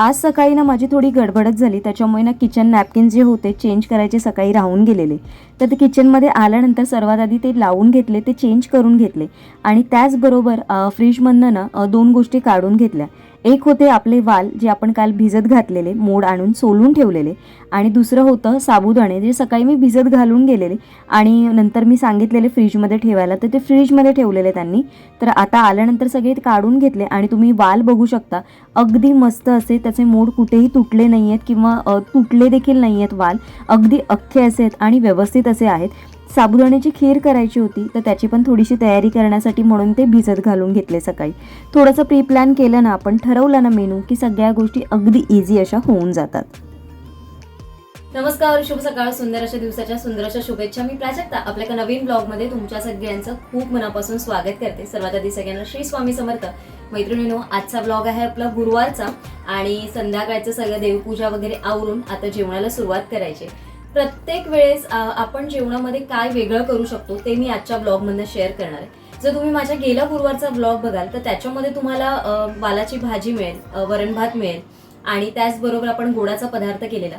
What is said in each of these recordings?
आज सकाळी ना माझी थोडी गडबडच झाली. त्याच्यामुळे ना किचन नॅपकिन जे होते चेंज करायचे सकाळी राहून गेलेले. तर ते किचनमध्ये आल्यानंतर सर्वात आधी ते लावून घेतले ते चेंज करून घेतले. आणि त्याचबरोबर फ्रीजमधनं ना दोन गोष्टी काढून घेतल्या. एक होते आपले वाल जे आपण काल भिजत घातलेले मोड आणून सोलून ठेवलेले. आणि दुसरं होतं साबुदाणे जे सकाळी मी भिजत घालून गेलेले. आणि नंतर मी सांगितलेले फ्रीजमध्ये ठेवायला तर ते फ्रीजमध्ये ठेवलेले त्यांनी. तर आता आल्यानंतर सगळे काढून घेतले आणि तुम्ही वाल बघू शकता. अगदी मस्त असे त्याचे मोड कुठेही तुटले नाही आहेत किंवा तुटले देखील नाही आहेत वाल. अगदी अख्खे असे आहेत आणि व्यवस्थित असे आहेत. साबुदाण्याची खीर करायची होती तर त्याची पण थोडीशी तयारी करण्यासाठी म्हणून ते भिजत घालून घेतले सकाळी. थोडंसं प्री प्लॅन केलं ना आपण ठरवलं ना मेनू की सगळ्या गोष्टी अगदी इझी अशा होऊन जातात. नमस्कार शुभ सकाळ सुंदर अशा दिवसाच्या सुंदर अशा शुभेच्छा. मी प्राजक्ता. आपल्या एका नवीन ब्लॉगमध्ये तुमच्या सगळ्यांचं खूप मनापासून स्वागत करते. सर्वात आधी सगळ्यांना श्री स्वामी समर्थ. मैत्रिणीनो आजचा ब्लॉग आहे आपला गुरुवारचा आणि संध्याकाळचं सगळं देवपूजा वगैरे आवरून आता जेवणाला सुरुवात करायची. प्रत्येक वेळेस आपण जेवणामध्ये काय वेगळं करू शकतो ते मी आजच्या ब्लॉगमधनं शेअर करणार आहे. जर तुम्ही माझ्या गेल्या गुरुवारचा ब्लॉग बघाल तर त्याच्यामध्ये तुम्हाला वालाची भाजी मिळेल वरण भात मिळेल आणि त्याचबरोबर आपण गोडाचा पदार्थ केलेला.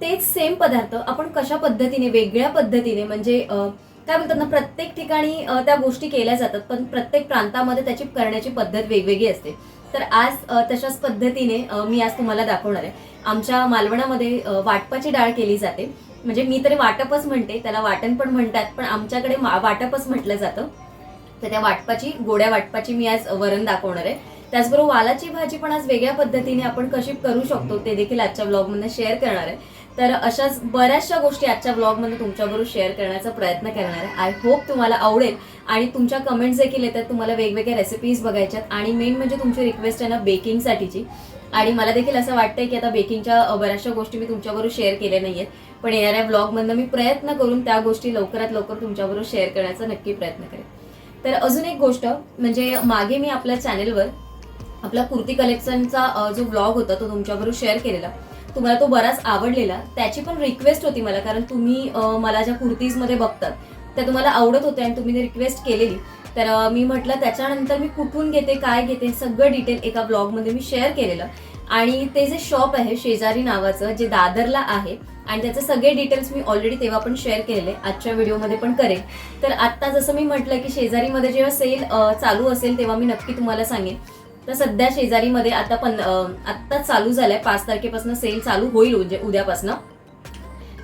तेच सेम पदार्थ आपण कशा पद्धतीने वेगळ्या पद्धतीने म्हणजे काय बोलतात ना प्रत्येक ठिकाणी त्या गोष्टी केल्या जातात पण प्रत्येक प्रांतामध्ये त्याची करण्याची पद्धत वेगवेगळी असते. तर आज तशाच पद्धतीने मी आज तुम्हाला दाखवणार आहे. आमच्या मालवणामध्ये वाटपाची डाळ केली जाते. म्हणजे मी तरी वाटपच म्हणते त्याला वाटण पण म्हणतात पण आमच्याकडे वाटपच म्हटलं जातं. तर त्या वाटपाची गोड्या वाटपाची मी आज वरण दाखवणार आहे. त्याचबरोबर वालाची भाजी पण आज वेगळ्या पद्धतीने आपण कशी करू शकतो ते देखील आजच्या ब्लॉगमध्ये शेअर करणार आहे. तर अशाच बऱ्याचशा गोष्टी आजच्या ब्लॉगमध्ये तुमच्याबरोबर शेअर करण्याचा प्रयत्न करणार आहे. आय होप तुम्हाला आवडेल. आणि तुमच्या कमेंट्स देखील येतात. तुम्हाला वेगवेगळ्या रेसिपीज बघायच्यात. आणि मेन म्हणजे तुमची रिक्वेस्ट आहे ना बेकिंगसाठीची आणि मला देखील असं वाटतंय की आता बेकिंगच्या बऱ्याचशा गोष्टी मी तुमच्याबरोबर शेअर केल्या नाहीयेत. पण येणाऱ्या ब्लॉगमधनं मी प्रयत्न करून त्या गोष्टी लवकरात लवकर तुमच्याबरोबर शेअर करण्याचा नक्की प्रयत्न करेन. तर अजून एक गोष्ट म्हणजे मागे मी आपल्या चॅनेलवर आपला कुर्ती कलेक्शनचा जो ब्लॉग होता तो तुमच्याबरोबर शेअर केलेला. तुम्हाला तो बराच आवडलेला. त्याची पण रिक्वेस्ट होती मला कारण तुम्ही मला ज्या कुर्तीजमध्ये बघतात त्या तुम्हाला आवडत होत्या आणि तुम्ही रिक्वेस्ट केलेली. तर मी म्हटलं त्याच्यानंतर मी कुठून घेते काय घेते सगळं डिटेल एका ब्लॉगमध्ये मी शेअर केलेलं. आणि ते जे शॉप आहे शेजारी नावाचं जे दादरला आहे आणि त्याचे सगळे डिटेल्स मी ऑलरेडी तेव्हा पण शेअर केलेले आजच्या व्हिडिओमध्ये पण करेन. तर आत्ता जसं मी म्हटलं की शेजारीमध्ये जेव्हा सेल चालू असेल तेव्हा मी नक्की तुम्हाला सांगेन. तर सध्या शेजारीमध्ये आता पण आत्ताच चालू झालंय पाच तारखेपासून सेल चालू होईल म्हणजे उद्यापासून.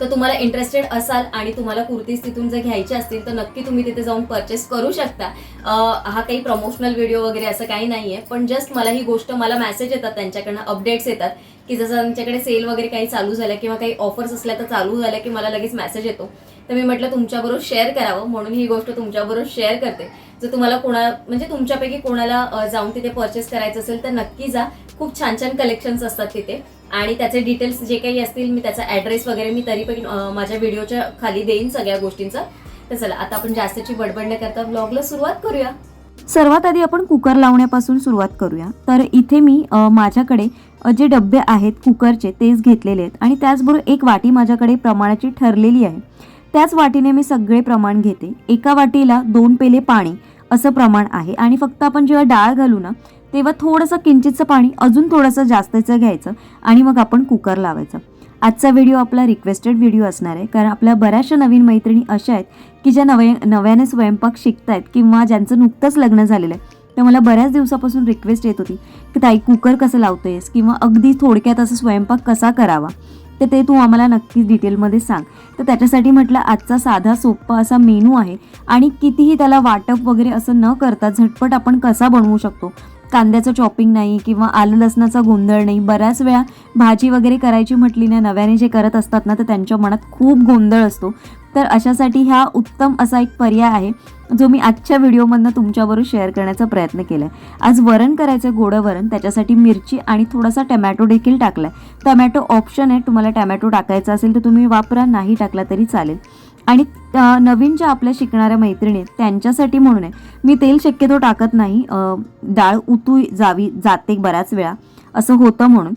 तर तुम्हाला इंटरेस्टेड असाल आणि तुम्हाला कुर्तीज तिथून जर घ्यायचे असतील तर नक्की तुम्ही तिथे जाऊन परचेस करू शकता. हा काही प्रमोशनल व्हिडिओ वगैरे असं काही नाही आहे पण जस्ट मला ही गोष्ट मला मेसेज येतात त्यांच्याकडनं अपडेट्स येतात की जसं त्यांच्याकडे सेल वगैरे काही चालू झालं किंवा काही ऑफर्स असल्या तर चालू झाल्या की मला लगेच मेसेज येतो. तर मी म्हटलं तुमच्याबरोबर शेअर करावं म्हणून ही गोष्ट तुमच्याबरोबर शेअर करते. जर तुम्हाला कोणा म्हणजे तुमच्यापैकी कोणाला जाऊन तिथे परचेस करायचं असेल तर नक्की जा. खूप छान छान कलेक्शन्स असतात तिथे. आणि त्याचे डिटेल्स जे काही असतील मी त्याचा ॲड्रेस वगैरे मी तरी पण माझ्या व्हिडिओच्या खाली देईन सगळ्या गोष्टींचा. तर चला आता आपण जास्तची बडबड न करता ब्लॉगला सुरुवात करूया. सर्वात आधी आपण कुकर लावण्यापासून सुरुवात करूया. तर इथे मी माझ्याकडे जे डबे आहेत कुकरचे तेच घेतलेले आहेत. आणि त्याचबरोबर एक वाटी माझ्याकडे प्रमाणाची ठरलेली आहे. त्याच वाटीने मी सगळे प्रमाण घेते. एका वाटीला दोन पेले पाणी असं प्रमाण आहे आणि फक्त आपण जेव्हा डाळ घालू ना तेव्हा थोडंसं किंचितचं पाणी अजून थोडंसं जास्तीचं घ्यायचं आणि मग आपण कुकर लावायचं. आजचा व्हिडिओ आपला रिक्वेस्टेड व्हिडिओ असणार आहे. कारण आपल्या बऱ्याचशा नवीन मैत्रिणी अशा आहेत की ज्या नवे नव्याने स्वयंपाक शिकतायत किंवा ज्यांचं नुकतंच लग्न झालेलं आहे. तर मला बऱ्याच दिवसापासून रिक्वेस्ट येत होती की ताई कुकर कसं लावतोयस किंवा अगदी थोडक्यात असं स्वयंपाक कसा करावा? तर ते तू आम्हाला नक्कीच डिटेलमध्ये सांग. तर त्याच्यासाठी म्हटलं आजचा साधा सोप्पा असा मेनू आहे आणि कितीही त्याला वाटप वगैरे असं न करता झटपट आपण कसा बनवू शकतो? कांद्याचं चॉपिंग नाही किंवा आलं लसणाचा गोंधळ नाही बऱ्याच वेळा भाजी वगैरे करायची म्हटली ना नव्याने जे करत असतात ना तर त्यांच्या मनात खूप गोंधळ असतो. तर अशासाठी हा उत्तम असा एक पर्याय आहे जो मी आजच्या व्हिडिओमधनं तुमच्याबरोबर शेअर करण्याचा प्रयत्न केला आहे आज वरण करायचं गोडं वरण. त्याच्यासाठी मिरची आणि थोडासा टमॅटो देखील टाकला आहे टमॅटो ऑप्शन आहे तुम्हाला टमॅटो टाकायचा असेल तर तुम्ही वापरा नाही टाकला तरी चालेल. आणि नवीन ज्या आपल्या शिकणाऱ्या मैत्रिणी आहेत त्यांच्यासाठी म्हणून आहे मी तेल शक्यतो टाकत नाही. डाळ उतू जावी जाते बऱ्याच वेळा. असं होतं म्हणून.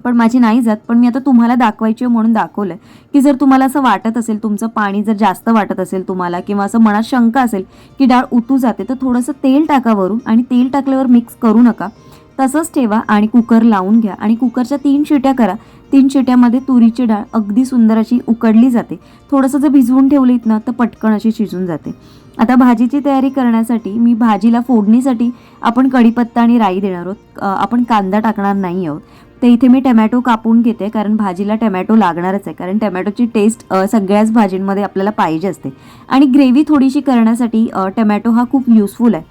पण माझी नाही जात. पण मी आता तुम्हाला दाखवायची आहे म्हणून दाखवलं की जर तुम्हाला असं वाटत असेल तुमचं पाणी जर जास्त वाटत असेल तुम्हाला किंवा असं मनात शंका असेल की डाळ उतू जाते तर थोडंसं तेल टाका वरून आणि तेल टाकल्यावर मिक्स करू नका. तसंच ठेवा आणि कुकर लावून घ्या. आणि कुकरच्या तीन शिट्या करा. तीन शिट्यामध्ये तुरीची डाळ अगदी सुंदर अशी उकडली जाते. थोडंसं जर भिजवून ठेवलीत ना तर पटकन अशी शिजून जाते. आता भाजीची तयारी करण्यासाठी मी भाजीला फोडणीसाठी आपण कढीपत्ता आणि राई देणार आहोत. आपण कांदा टाकणार नाही आहोत. तर इथे मी टमॅटो कापून घेते कारण भाजीला टमॅटो लागणारच आहे. कारण टमॅटोची टेस्ट सगळ्याच भाजींमध्ये आपल्याला पाहिजे असते. आणि ग्रेव्ही थोडीशी करण्यासाठी टमॅटो हा खूप युजफुल आहे.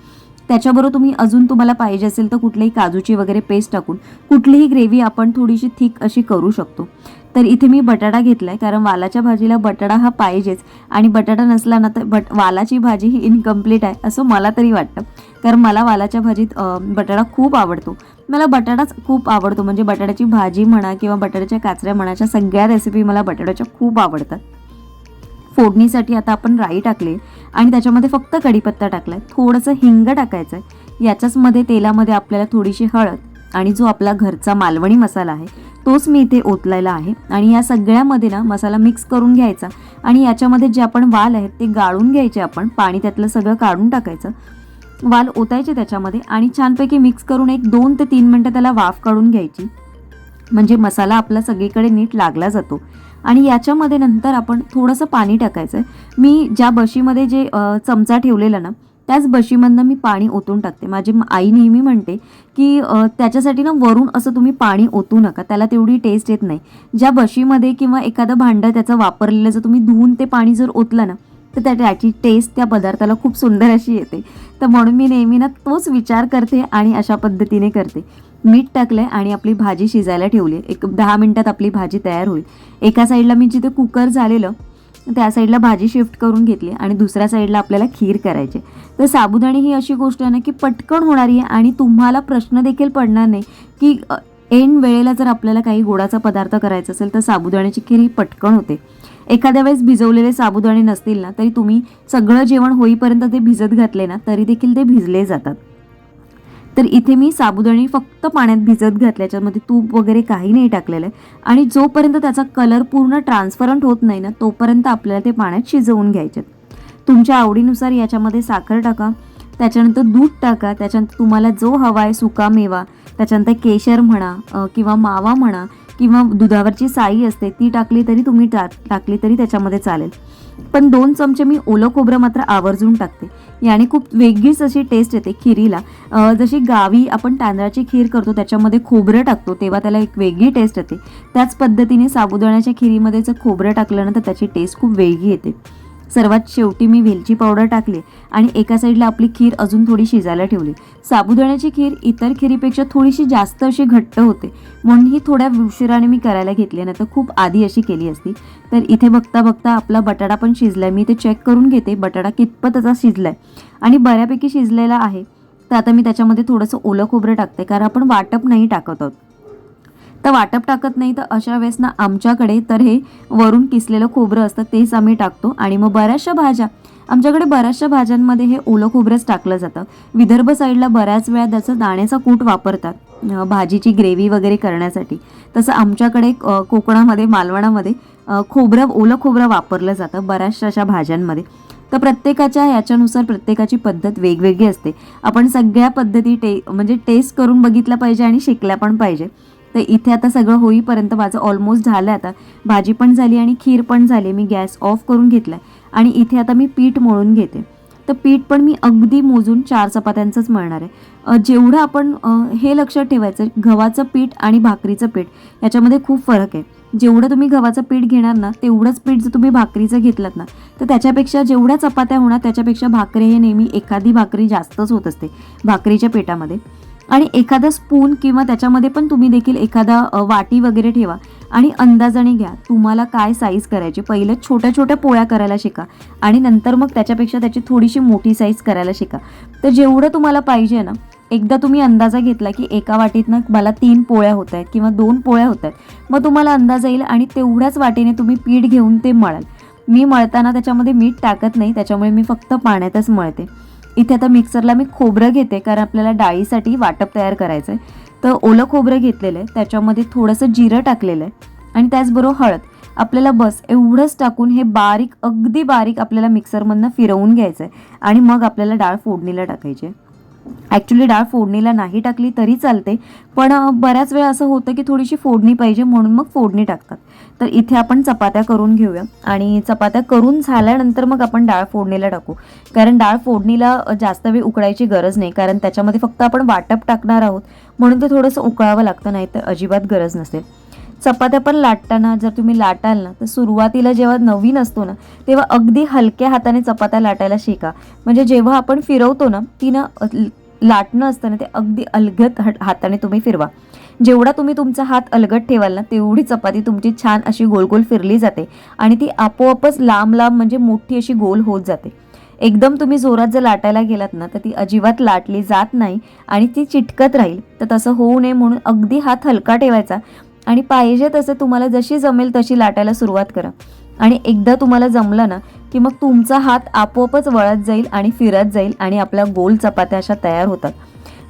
त्याच्याबरोबर तुम्ही अजून तुम्हाला पाहिजे असेल तर कुठलीही काजूची वगैरे पेस्ट टाकून कुठलीही ग्रेव्ही आपण थोडीशी थिक अशी करू शकतो. तर इथे मी बटाटा घेतला आहे कारण वालाच्या भाजीला बटाटा हा पाहिजेच. आणि बटाटा नसला ना तर बट वालाची भाजी ही इनकम्प्लीट आहे असं मला तरी वाटतं. कारण मला वालाच्या भाजीत बटाटा खूप आवडतो. मला बटाटाच खूप आवडतो. म्हणजे बटाट्याची भाजी म्हणा किंवा बटाट्याच्या काचऱ्या म्हणाच्या सगळ्या रेसिपी मला बटाट्याच्या खूप आवडतात. फोडणीसाठी आता आपण राई टाकले आणि त्याच्यामध्ये फक्त कढीपत्ता टाकलाय. थोडंसं हिंग टाकायचं आहे याच्याचमध्ये तेलामध्ये आपल्याला थोडीशी हळद आणि जो आपला घरचा मालवणी मसाला आहे तोच मी इथे ओतलेला आहे. आणि या सगळ्यामध्ये ना मसाला मिक्स करून घ्यायचा आणि याच्यामध्ये जे आपण वाल आहेत ते गाळून घ्यायचे आपण पाणी त्यातलं सगळं काढून टाकायचं. वाल ओतायचे त्याच्यामध्ये आणि छानपैकी मिक्स करून एक दोन ते तीन मिनटं त्याला वाफ काढून घ्यायची. म्हणजे मसाला आपला सगळीकडे नीट लागला जातो. आणि याच्यामध्ये नंतर आपण थोडंसं पाणी टाकायचं आहे मी ज्या बशीमध्ये जे चमचा ठेवलेला ना त्याच बशीमधनं मी पाणी ओतून टाकते. माझी आई नेहमी म्हणते की त्याच्यासाठी ना वरून असं तुम्ही पाणी ओतू नका. त्याला तेवढी टेस्ट येत नाही. ज्या बशीमध्ये किंवा एखादं भांडं त्याचं वापरलेलं जर तुम्ही धुवून ते पाणी जर ओतलं ना तर त्या त्याची टेस्ट त्या पदार्थाला खूप सुंदर अशी येते. तर म्हणून मी नेहमी ना तोच विचार करते आणि अशा पद्धतीने करते. मीठ टाकलंय आणि आपली भाजी शिजायला ठेवली एक दहा मिनटात आपली भाजी तयार होईल. एका साईडला मी जिथे कुकर झालेलं त्या साईडला भाजी शिफ्ट करून घेतली आणि दुसऱ्या साईडला आपल्याला खीर करायची तर साबुदाणी ही अशी गोष्ट आहे ना की पटकन होणारी आहे आणि तुम्हाला प्रश्न देखील पडणार नाही की एन वेळेला जर आपल्याला काही गोडाचा पदार्थ करायचा असेल तर साबुदाण्याची खीर ही पटकन होते. एखाद्या वेळेस भिजवलेले साबुदाणे नसतील ना तरी तुम्ही सगळं जेवण होईपर्यंत ते भिजत घातले ना तरी देखील ते भिजले जातात. तर इथे मी साबुदाणी फक्त पाण्यात भिजत घातल्याच्यामध्ये तूप वगैरे काही नाही टाकलेलं आहे. आणि जोपर्यंत त्याचा कलर पूर्ण ट्रान्सपरंट होत नाही ना तोपर्यंत आपल्याला ते पाण्यात शिजवून घ्यायचे तुमच्या आवडीनुसार याच्यामध्ये साखर टाका त्याच्यानंतर दूध टाका त्याच्यानंतर तुम्हाला जो हवा आहे सुका मेवा त्याच्यानंतर केशर म्हणा किंवा मावा म्हणा किंवा दुधावरची साई असते ती टाकली तरी तुम्ही टाकली तरी त्याच्यामध्ये चालेल. पण दोन चमचे मी ओलं खोबरं मात्र आवर्जून टाकते. याने खूप वेगळीच अशी टेस्ट येते खिरीला. जशी गावी आपण तांदळाची खीर करतो त्याच्यामध्ये खोबरं टाकतो तेव्हा त्याला एक वेगळी टेस्ट येते. त्याच पद्धतीने साबुदाण्याच्या खिरीमध्ये जर खोबरं टाकलं ना तर त्याची टेस्ट खूप वेगळी येते. सर्वात शेवटी मी वेलची पावडर टाकली आणि एका साईडला आपली खीर अजून थोडी शिजायला ठेवली. साबुदाण्याची खीर इतर खिरीपेक्षा थोडीशी जास्त अशी घट्ट होते. म्हणून ही थोड्या उशिराने मी करायला घेतली नाही तर खूप आधी अशी केली असती. तर इथे बघता बघता आपला बटाटा पण शिजलाय. मी ते चेक करून घेते बटाटा कितपत त्याचा आहे आणि बऱ्यापैकी शिजलेला आहे. तर आता मी त्याच्यामध्ये थोडंसं ओलं खोबरं टाकते कारण आपण वाटप नाही टाकत आहोत. तर वाटप टाकत नाही तर अशा वेळेस ना आमच्याकडे तर हे वरून किसलेलं खोबरं असतं तेच आम्ही टाकतो. आणि मग बऱ्याचशा भाज्या आमच्याकडे बऱ्याचशा भाज्यांमध्ये हे ओलं खोबरंच टाकलं जातं. विदर्भ साईडला बऱ्याच वेळा त्याचं दाण्याचा कूट वापरतात भाजीची ग्रेव्ही वगैरे करण्यासाठी. तसं आमच्याकडे कोकणामध्ये मालवणामध्ये खोबरं ओलं खोबरं वापरलं जातं बऱ्याचशा अशा भाज्यांमध्ये. तर प्रत्येकाच्या याच्यानुसार प्रत्येकाची पद्धत वेगवेगळी असते. आपण सगळ्या पद्धती टे म्हणजे टेस्ट करून बघितल्या पाहिजे आणि शिकल्या पण पाहिजे. तर इथे आता सगळं होईपर्यंत माझं ऑलमोस्ट झालं आता. भाजी पण झाली आणि खीर पण झाली मी गॅस ऑफ करून घेतला आणि इथे आता मी पीठ मळून घेते. तर पीठ पण मी अगदी मोजून चार चपात्यांचंच मळणार आहे. जेवढं आपण हे लक्षात ठेवायचं गव्हाचं पीठ आणि भाकरीचं पीठ याच्यामध्ये खूप फरक आहे. जेवढं तुम्ही गव्हाचं पीठ घेणार ना तेवढंच पीठ जर तुम्ही भाकरीचं घेतलं ना तर त्याच्यापेक्षा जेवढ्या चपात्या होणार त्याच्यापेक्षा भाकरी हे नेहमी एखादी भाकरी जास्तच होत असते भाकरीच्या पिठामध्ये आणि एखादा स्पून किंवा त्याच्यामध्ये पण तुम्ही देखील एखादा वाटी वगैरे ठेवा. आणि अंदाजाने घ्या तुम्हाला काय साईज करायची. पहिले छोट्या छोट्या पोळ्या करायला शिका. आणि नंतर मग त्याच्यापेक्षा त्याची थोडीशी मोठी साईज करायला शिका. तर जेवढं तुम्हाला पाहिजे ना एकदा तुम्ही अंदाजा घेतला की एका वाटीतनं मला तीन पोळ्या होत आहेत किंवा दोन पोळ्या होत आहेत मग तुम्हाला अंदाज येईल आणि तेवढ्याच वाटीने तुम्ही पीठ घेऊन ते मळाल. मी मळताना त्याच्यामध्ये मीठ टाकत नाही त्याच्यामुळे मी फक्त पाण्यातच मळते. इथे आता मिक्सरला मी खोबरं घेते कारण आपल्याला डाळीसाठी वाटप तयार करायचं आहे तर ओलं खोबरं घेतलेलं आहे त्याच्यामध्ये थोडंसं जिरं टाकलेलं आहे आणि त्याचबरोबर हळद. आपल्याला बस एवढंच टाकून हे बारीक अगदी बारीक आपल्याला मिक्सरमधनं फिरवून घ्यायचं आहे आणि मग आपल्याला डाळ फोडणीला टाकायची आहे. ॲक्च्युली डाळ फोडणीला नाही टाकली तरी चालते पण बऱ्याच वेळा असं होतं की थोडीशी फोडणी पाहिजे म्हणून मग फोडणी टाकतात. तर इथे आपण चपात्या करून घेऊया आणि चपात्या करून झाल्यानंतर मग आपण डाळ फोडणीला टाकू. कारण डाळ फोडणीला जास्त वेळ उकळायची गरज नाही कारण त्याच्यामध्ये फक्त आपण वाटप टाकणार आहोत म्हणून ते थोडंसं उकळावं लागतं नाही तर अजिबात गरज नसेल. चपात्या पण लाटताना जर तुम्ही लाटाल ना तर सुरुवातीला जेव्हा नवीन असतो ना तेव्हा अगदी हलक्या हाताने चपात्या लाटायला शिका. म्हणजे जेव्हा आपण फिरवतो ना ती ना लाटणं असतं ना ते अगदी अलगद हाताने तुम्ही फिरवा. जेवढा तुम्ही तुमचा हात अलगत ठेवाल ना तेवढी चपाती तुमची छान अशी गोल गोल फिरली जाते. आणि ती आपोआपच लांब लांब म्हणजे मोठी अशी गोल होत जाते. एकदम तुम्ही जोरात जर लाटायला गेलात ना तर ती अजिबात लाटली जात नाही आणि ती चिटकत राहील. तर तसं होऊ नये म्हणून अगदी हात हलका ठेवायचा. आणि पाहिजे तसं तुम्हाला जशी जमेल तशी लाटायला सुरुवात करा. आणि एकदा तुम्हाला जमलं ना की मग तुमचा हात आपोआपच वळत जाईल आणि फिरत जाईल आणि आपल्या गोल चपात्या अशा तयार होतात.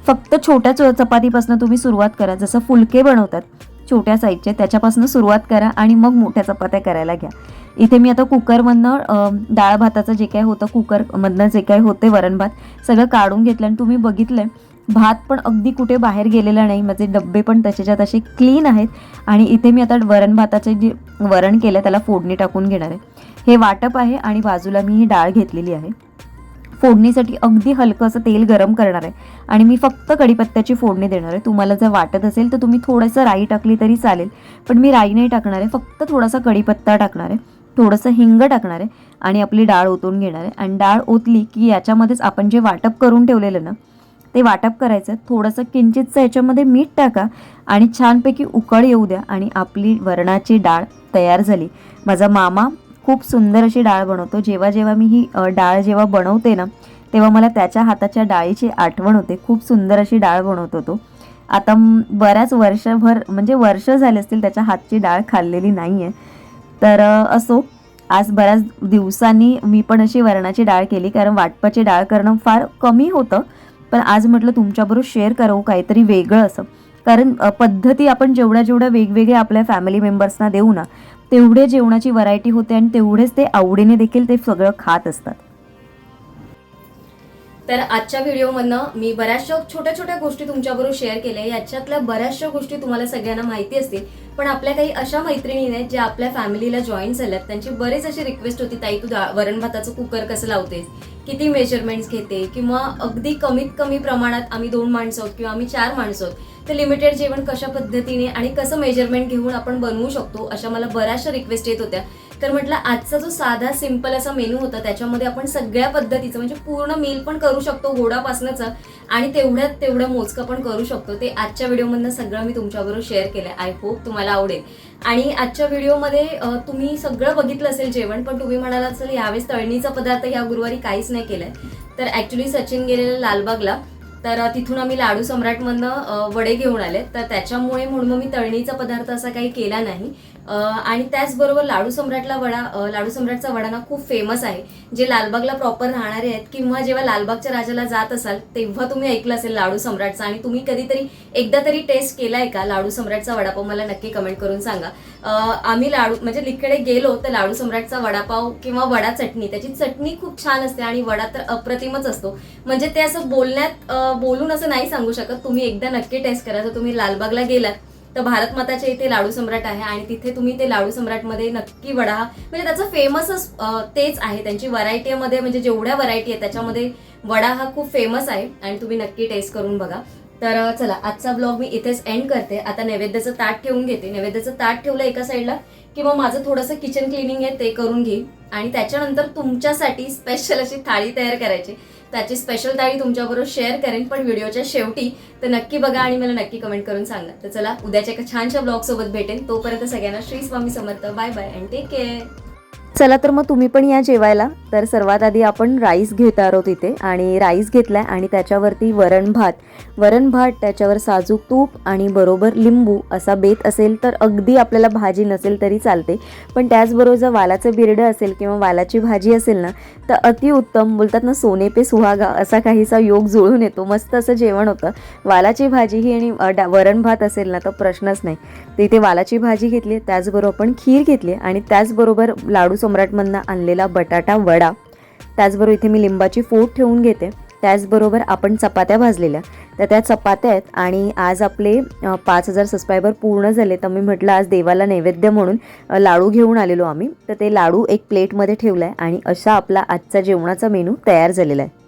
फक्त छोट्या चो चपातीपासून तुम्ही सुरुवात करा जसं फुलके बनवतात. छोट्या साईजचे त्याच्यापासून सुरुवात करा आणि मग मोठ्या चपात्या करायला घ्या. इथे मी आता कुकरमधनं डाळ भाताचं जे काय होतं कुकरमधनं जे काय होते वरण भात सगळं काढून घेतलं आणि तुम्ही बघितलं भात पण अगदी कुठे बाहेर गेलेला नाही माझे डब्बे पण तसेच्या तसे क्लीन आहेत. आणि इथे मी आता वरण भाताचे जे वरण केलं त्याला फोडणी टाकून घेणार आहे. हे वाटप आहे आणि बाजूला मी ही डाळ घेतलेली आहे. फोडणीसाठी अगदी हलकं असं तेल गरम करणार आहे. आणि मी फक्त कढीपत्त्याची फोडणी देणार आहे. तुम्हाला जर वाटत असेल तर तुम्ही थोडंसं राई टाकली तरी चालेल. पण मी राई नाही टाकणार आहे. फक्त थोडासा कढीपत्ता टाकणार आहे. थोडंसं हिंग टाकणार आहे. आणि आपली डाळ ओतून घेणार आहे. आणि डाळ ओतली की याच्यामध्येच आपण जे वाटप करून ठेवलेलं ना ते वाटप करायचं. थोडंसं किंचितचं याच्यामध्ये मीठ टाका आणि छानपैकी उकळ येऊ द्या आणि आपली वरणाची डाळ तयार झाली. माझा मामा खूप सुंदर अशी डाळ बनवतो. जेव्हा जेव्हा मी ही डाळ जेव्हा बनवते ना तेव्हा मला त्याच्या हाताच्या डाळीची आठवण होते. खूप सुंदर अशी डाळ बनवतो तो. आता बऱ्याच वर्षभर म्हणजे वर्ष झाले असतील त्याच्या हातची डाळ खाल्लेली नाही आहे तर असो आज बऱ्याच दिवसांनी मी पण अशी वरणाची डाळ केली. कारण वाटपाची डाळ करणं फार कमी होतं. पण आज म्हटलं तुमच्याबरोबर शेअर करावं काहीतरी वेगळं असं. कारण पद्धती आपण जेवढ्या जेवढ्या वेगवेगळ्या आपल्या फॅमिली मेंबर्सना देऊ ना तेवढे जेवणाची व्हरायटी होते आणि तेवढेच ते आवडीने देखील ते सगळं खात असतात. तर आजच्या व्हिडिओमधनं मी बऱ्याचशा छोट्या छोट्या गोष्टी तुमच्याबरोबर शेअर केल्या. याच्यातल्या बऱ्याचशा गोष्टी तुम्हाला सगळ्यांना माहिती असतील. पण आपल्या काही अशा मैत्रिणी आहेत ज्या आपल्या फॅमिलीला जॉईन झाल्यात. त्यांची बरेच अशी रिक्वेस्ट होती ताई तू दा- वरण भाताचं कुकर कसं लावतेस? किती मेजरमेंट्स घेते? किंवा अगदी कमीत कमी प्रमाणात आम्ही दोन माणसं आहोत किंवा आम्ही चार माणसं आहोत. तर लिमिटेड जेवण कशा पद्धतीने आणि कसं मेजरमेंट घेऊन आपण बनवू शकतो? अशा मला बऱ्याचशा रिक्वेस्ट येत होत्या. तर म्हटलं आजचा जो साधा सिंपल असा मेनू होता त्याच्यामध्ये आपण सगळ्या पद्धतीचं म्हणजे पूर्ण मील पण करू शकतो गोडापासनंचं आणि तेवढ्यात तेवढं मोजकं पण करू शकतो. ते आजच्या व्हिडिओमधनं सगळं मी तुमच्याबरोबर शेअर केलं आय होप तुम्हाला आवडेल. आणि आजच्या व्हिडिओमध्ये तुम्ही सगळं बघितलं असेल जेवण पण तुम्ही म्हणाला असेल यावेळेस तळणीचा पदार्थ या गुरुवारी काहीच नाही केलाय. तर ॲक्च्युली सचिन गेलेला लालबागला. तर तिथून आम्ही लाडू सम्राटमधनं वडे घेऊन आले. तर त्याच्यामुळे म्हणून मग मी तळणीचा पदार्थ असा काही केला नाही. आणि त्याचबरोबर लाडू सम्राटला वडा लाडू सम्राटचा वडा ना खूप फेमस आहे. जे लालबागला प्रॉपर राहणारे आहेत किंवा जेव्हा लालबागच्या राजाला जात असाल तेव्हा तुम्ही ऐकलं असेल लाडू सम्राटचा आणि तुम्ही कधीतरी एकदा तरी टेस्ट केलाय का लाडू सम्राटचा वडापाव? मला नक्की कमेंट करून सांगा. आम्ही लाडू म्हणजे लिकडे गेलो तर लाडू सम्राटचा वडापाव किंवा वडा चटणी त्याची चटणी खूप छान असते आणि वडा तर अप्रतिमच असतो. म्हणजे ते असं बोलण्यात बोलून असं नाही सांगू शकत. तुम्ही एकदा नक्की टेस्ट करा. जर तुम्ही लालबागला गेलात तर भारत माताच्या इथे लाडू सम्राट आहे आणि तिथे तुम्ही ते लाडू सम्राटमध्ये नक्की वडा हा म्हणजे त्याचं फेमसच तेच आहे. त्यांची व्हरायटीमध्ये म्हणजे जेवढ्या व्हरायटी आहे त्याच्यामध्ये वडा हा खूप फेमस आहे आणि तुम्ही नक्की टेस्ट करून बघा. तर चला आजचा ब्लॉग मी इथेच एंड करते. आता नैवेद्याचं ताट ठेवून घेते. नैवेद्याचं ताट ठेवलं एका साईडला किंवा माझं थोडंसं किचन क्लिनिंग आहे ते करून घेईन. आणि त्याच्यानंतर तुमच्यासाठी स्पेशल अशी थाळी तयार करायची. त्याची स्पेशल थाळी तुमच्याबरोबर शेअर करेन पण व्हिडिओच्या शेवटी तर नक्की बघा आणि मला नक्की कमेंट करून सांगा. तर चला उद्याच्या एका छानशा ब्लॉग सोबत भेटेन. तोपर्यंत सगळ्यांना Shri Swami Samarth. Bye bye and take care चला तर मग तुम्ही पण या जेवायला. तर सर्वात आधी आपण राईस घेत आहोत इथे आणि राईस घेतलाय आणि त्याच्यावरती वरण भात. वरण भात त्याच्यावर साजूक तूप आणि बरोबर लिंबू असा बेत असेल तर अगदी आपल्याला भाजी नसेल तरी चालते. पण त्याचबरोबर जर वालाचं बिरडं असेल किंवा वालाची भाजी असेल ना तर अतिउत्तम बोलतात ना सोने पे सुहागा असा काहीसा योग जुळून येतो. मस्त असं जेवण होतं. वालाची भाजी ही आणि वरण भात असेल ना तर प्रश्नच नाही. तर इथे वालाची भाजी घेतली त्याचबरोबर आपण खीर घेतली आणि त्याचबरोबर लाडू सम्राटमधनं आणलेला बटाटा वडा. त्याचबरोबर इथे मी लिंबाची फोड ठेवून घेते. त्याचबरोबर आपण चपात्या भाजलेल्या. तर त्या चपात्या आहेत आणि आज आपले पाच हजार सबस्क्रायबर पूर्ण झाले तर मी म्हटलं आज देवाला नैवेद्य म्हणून लाडू घेऊन आलेलो आम्ही. तर ते लाडू एक प्लेटमध्ये ठेवलं आहे आणि अशा आपला आजचा जेवणाचा मेनू तयार झालेला आहे.